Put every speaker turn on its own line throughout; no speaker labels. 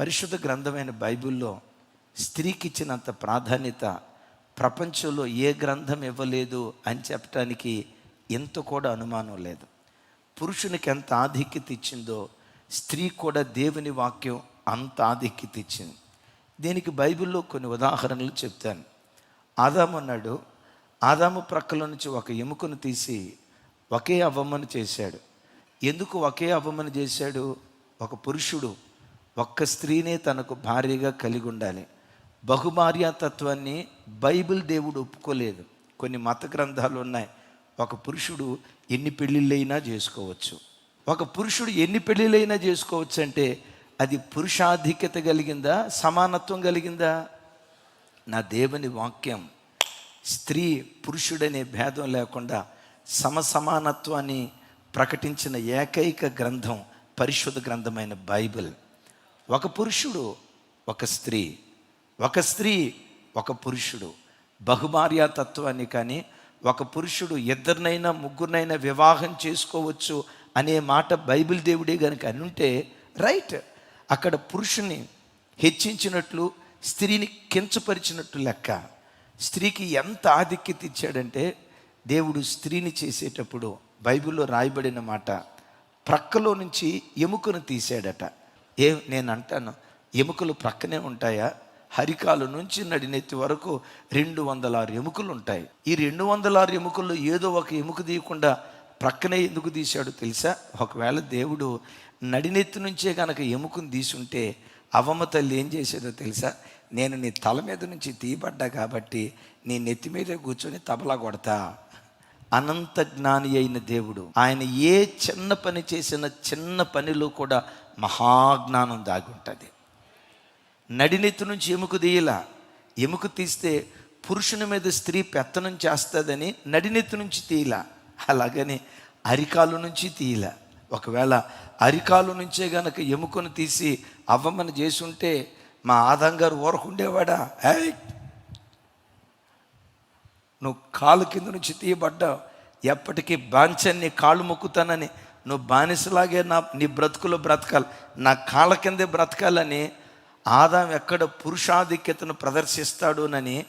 పరిశుద్ధ గ్రంథమైన బైబిల్లో స్త్రీకి ఇచ్చినంత ప్రాధాన్యత ప్రపంచంలో ఏ గ్రంథం ఇవ్వలేదు అని చెప్పడానికి ఎంత కూడా అనుమానం లేదు. పురుషునికి ఎంత ఆధిక్యత ఇచ్చిందో స్త్రీ కూడా దేవుని వాక్యం అంత ఆధిక్యత ఇచ్చింది. దీనికి బైబిల్లో కొన్ని ఉదాహరణలు చెప్తాను. ఆదాము అన్నాడు ఆదాము ప్రక్కల నుంచి ఒక ఎముకను తీసి ఒకే అవ్వమ్మను చేశాడు. ఎందుకు ఒకే అవ్వమ్మను చేశాడు? ఒక పురుషుడు ఒక్క స్త్రీనే తనకు భార్యగా కలిగి ఉండాలి బహుభార్యాతత్వాన్ని బైబిల్ దేవుడు ఒప్పుకోలేదు. కొన్ని మత గ్రంథాలు ఉన్నాయి. ఒక పురుషుడు ఎన్ని పెళ్ళిళ్ళైనా చేసుకోవచ్చు. ఒక పురుషుడు ఎన్ని పెళ్ళిళ్ళైనా చేసుకోవచ్చు అంటే అది పురుషాధిక్యత కలిగిందా? సమానత్వం కలిగిందా? నా దేవుని వాక్యం స్త్రీ పురుషుడనే భేదం లేకుండా సమసమానత్వాన్ని ప్రకటించిన ఏకైక గ్రంథం పరిశుద్ధ గ్రంథమైన బైబిల్. ఒక పురుషుడు ఒక స్త్రీ. ఒక స్త్రీ ఒక పురుషుడు. బహుభార్యాతత్వాన్ని కానీ ఒక పురుషుడు ఇద్దరినైనా ముగ్గురినైనా వివాహం చేసుకోవచ్చు అనే మాట బైబిల్ దేవుడే కనుక అనుంటే రైట్. అక్కడ పురుషుని హెచ్చించినట్లు స్త్రీని కించపరిచినట్టు లెక్క. స్త్రీకి ఎంత ఆధిక్యత ఇచ్చాడంటే దేవుడు స్త్రీని చేసేటప్పుడు బైబిల్లో రాయబడిన మాట ప్రక్కలో నుంచి ఎముకను తీసాడట ఏ నేను అంటాను ఎముకలు ప్రక్కనే ఉంటాయా? హరికాలు నుంచి నడినెత్తి వరకు రెండు వందల ఆరు ఎముకలు ఉంటాయి ఈ రెండు వందల ఆరు ఎముకల్లో ఏదో ఒక ఎముక తీయకుండా ప్రక్కనే ఎందుకు తీశాడో తెలుసా? ఒకవేళ దేవుడు నడినెత్తి నుంచే కనుక ఎముకను తీసుంటే అవమ్మ తల్లి ఏం చేసేదో తెలుసా? నేను నీ తల మీద నుంచి తీయబడ్డా కాబట్టి నీ నెత్తి మీద కూర్చొని తబలా కొడతా. అనంత జ్ఞాని అయిన దేవుడు ఆయన ఏ చిన్న పని చేసిన చిన్న పనిలో కూడా మహాజ్ఞానం దాగి ఉంటుంది నడినెత్తి నుంచి ఎముక తీయలా. ఎముక తీస్తే పురుషుని మీద స్త్రీ పెత్తనం చేస్తుందని నడినెత్తి నుంచి తీయలా. అలాగని అరికాలు నుంచి తీయలా. ఒకవేళ అరికాలు నుంచే గనక ఎముకను తీసి అవ్వమని చేసి ఉంటే మా ఆదాం గారు ఊరకుండేవాడా? ఏయ్! నువ్వు కాలు కింద నుంచి తీయబడ్డావు. ఎప్పటికీ బాంచన్ని కాళ్ళు మొక్కుతానని నువ్వు బానిసలాగే నా నీ బ్రతుకులో బ్రతకాలి. నా కాళ్ళ కిందే బ్రతకాలని ఆదాం ఎక్కడ పురుషాధిక్యతను ప్రదర్శిస్తాడునని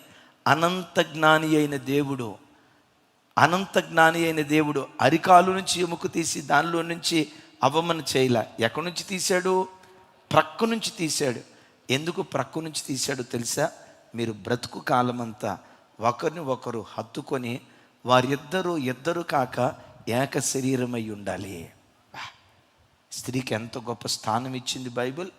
అనంత జ్ఞాని అయిన దేవుడు అనంత జ్ఞాని అయిన దేవుడు అరికాలు నుంచి ఎముకు తీసి దానిలో నుంచి అవమన చేయలే. ఎక్కడి నుంచి తీశాడు? ప్రక్కు నుంచి తీశాడు. ఎందుకు ప్రక్కు నుంచి తీశాడు తెలుసా? మీరు బ్రతుకు కాలమంతా ఒకరిని ఒకరు హత్తుకొని వారిద్దరూ ఇద్దరు కాక ఏక శరీరమై ఉండాలి స్త్రీకి ఎంత గొప్ప స్థానం ఇచ్చింది బైబిల్?